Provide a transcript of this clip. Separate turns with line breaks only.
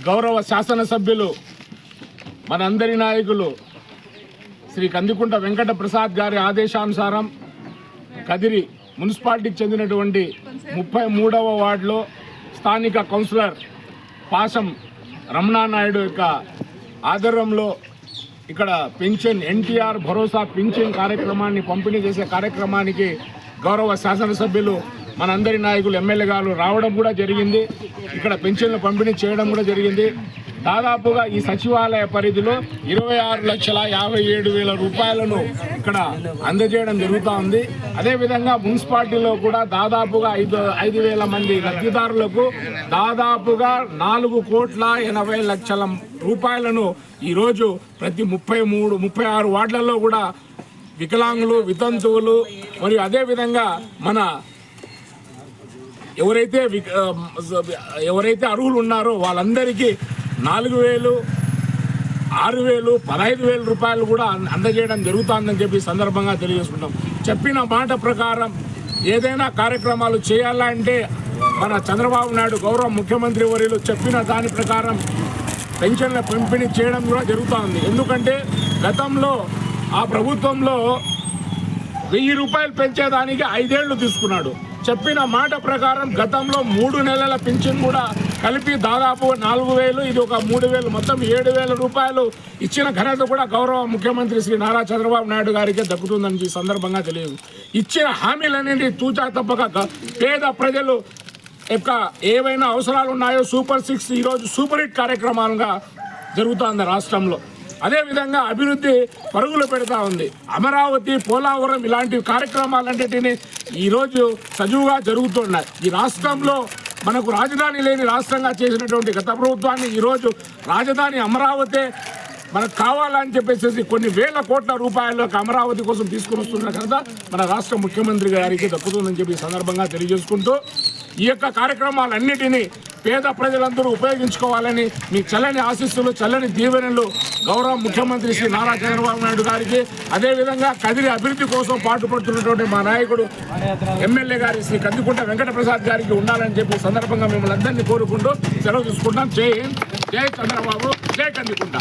గౌరవ శాసనసభ్యులు మనందరి నాయకులు శ్రీ కందికుంట వెంకట ప్రసాద్ గారి ఆదేశానుసారం కదిరి మున్సిపాలిటీకి చెందినటువంటి ముప్పై మూడవ వార్డులో స్థానిక కౌన్సిలర్ పాశం రమణానాయుడు యొక్క ఆధ్వర్యంలో ఇక్కడ పెన్షన్ ఎన్టీఆర్ భరోసా పెన్షన్ కార్యక్రమాన్ని పంపిణీ చేసే కార్యక్రమానికి గౌరవ శాసనసభ్యులు మనందరి నాయకులు ఎమ్మెల్యే గారు రావడం కూడా జరిగింది. ఇక్కడ పెన్షన్లు పంపిణీ చేయడం కూడా జరిగింది. దాదాపుగా ఈ సచివాలయ పరిధిలో ఇరవై ఆరు లక్షల యాభై ఏడు వేల రూపాయలను ఇక్కడ అందజేయడం జరుగుతూ ఉంది. అదేవిధంగా మున్సిపాలిటీలో కూడా దాదాపుగా ఐదు ఐదు వేల మంది లబ్ధిదారులకు దాదాపుగా నాలుగు కోట్ల ఎనభై లక్షల రూపాయలను ఈరోజు ప్రతి ముప్పై మూడు ముప్పై ఆరు వార్డులలో కూడా వికలాంగులు వితంతువులు మరియు అదేవిధంగా మన ఎవరైతే ఎవరైతే అర్హులు ఉన్నారో వాళ్ళందరికీ నాలుగు వేలు ఆరు వేలు పదహైదు వేల రూపాయలు కూడా అందజేయడం జరుగుతుందని చెప్పి సందర్భంగా తెలియజేసుకుంటాం. చెప్పిన మాట ప్రకారం ఏదైనా కార్యక్రమాలు చేయాలంటే మన చంద్రబాబు నాయుడు గౌరవ ముఖ్యమంత్రి వర్యులు చెప్పిన దాని ప్రకారం పెన్షన్ల పంపిణీ చేయడం కూడా జరుగుతోంది. ఎందుకంటే గతంలో ఆ ప్రభుత్వంలో వెయ్యి రూపాయలు పెంచేదానికి ఐదేళ్ళు తీసుకున్నాడు. చెప్పిన మాట ప్రకారం గతంలో మూడు నెలల పింఛన్ కూడా కలిపి దాదాపు నాలుగు వేలు ఇది ఒక మూడు వేలు మొత్తం ఏడు వేల రూపాయలు ఇచ్చిన ఘనత కూడా గౌరవ ముఖ్యమంత్రి శ్రీ నారా చంద్రబాబు నాయుడు గారికి దక్కుతుందని ఈ సందర్భంగా తెలియదు. ఇచ్చిన హామీలనేది తూచా తప్పక పేద ప్రజలు యొక్క ఏవైనా అవసరాలు ఉన్నాయో సూపర్ సిక్స్ ఈరోజు సూపర్ హిట్ కార్యక్రమాలుగా జరుగుతోంది రాష్ట్రంలో. అదేవిధంగా అభివృద్ధి పరుగులు పెడతా ఉంది. అమరావతి పోలవరం ఇలాంటి కార్యక్రమాలన్నిటినీ ఈరోజు సజువుగా జరుగుతున్నాయి. ఈ రాష్ట్రంలో మనకు రాజధాని లేని రాష్ట్రంగా చేసినటువంటి గత ప్రభుత్వాన్ని ఈరోజు రాజధాని అమరావతి మనకు కావాలని చెప్పేసి కొన్ని వేల కోట్ల రూపాయల అమరావతి కోసం తీసుకుని వస్తున్న కనుక మన రాష్ట్ర ముఖ్యమంత్రి గారికి దక్కుతుందని చెప్పి సందర్భంగా తెలియజేసుకుంటూ ఈ యొక్క కార్యక్రమాలన్నిటినీ పేద ప్రజలందరూ ఉపయోగించుకోవాలని మీ చల్లని ఆశీస్సులు చల్లని దీవెనలు గౌరవ ముఖ్యమంత్రి శ్రీ నారా చంద్రబాబు నాయుడు గారికి అదేవిధంగా కదిరి అభివృద్ధి కోసం పాటుపడుతున్నటువంటి మా నాయకుడు ఎమ్మెల్యే గారి శ్రీ కందికుంట వెంకట ప్రసాద్ గారికి ఉండాలని చెప్పి సందర్భంగా మిమ్మల్ని అందరినీ కోరుకుంటూ సెలవు తీసుకుంటాం జై హింద్ జై చంద్రబాబు జై కందికుంట.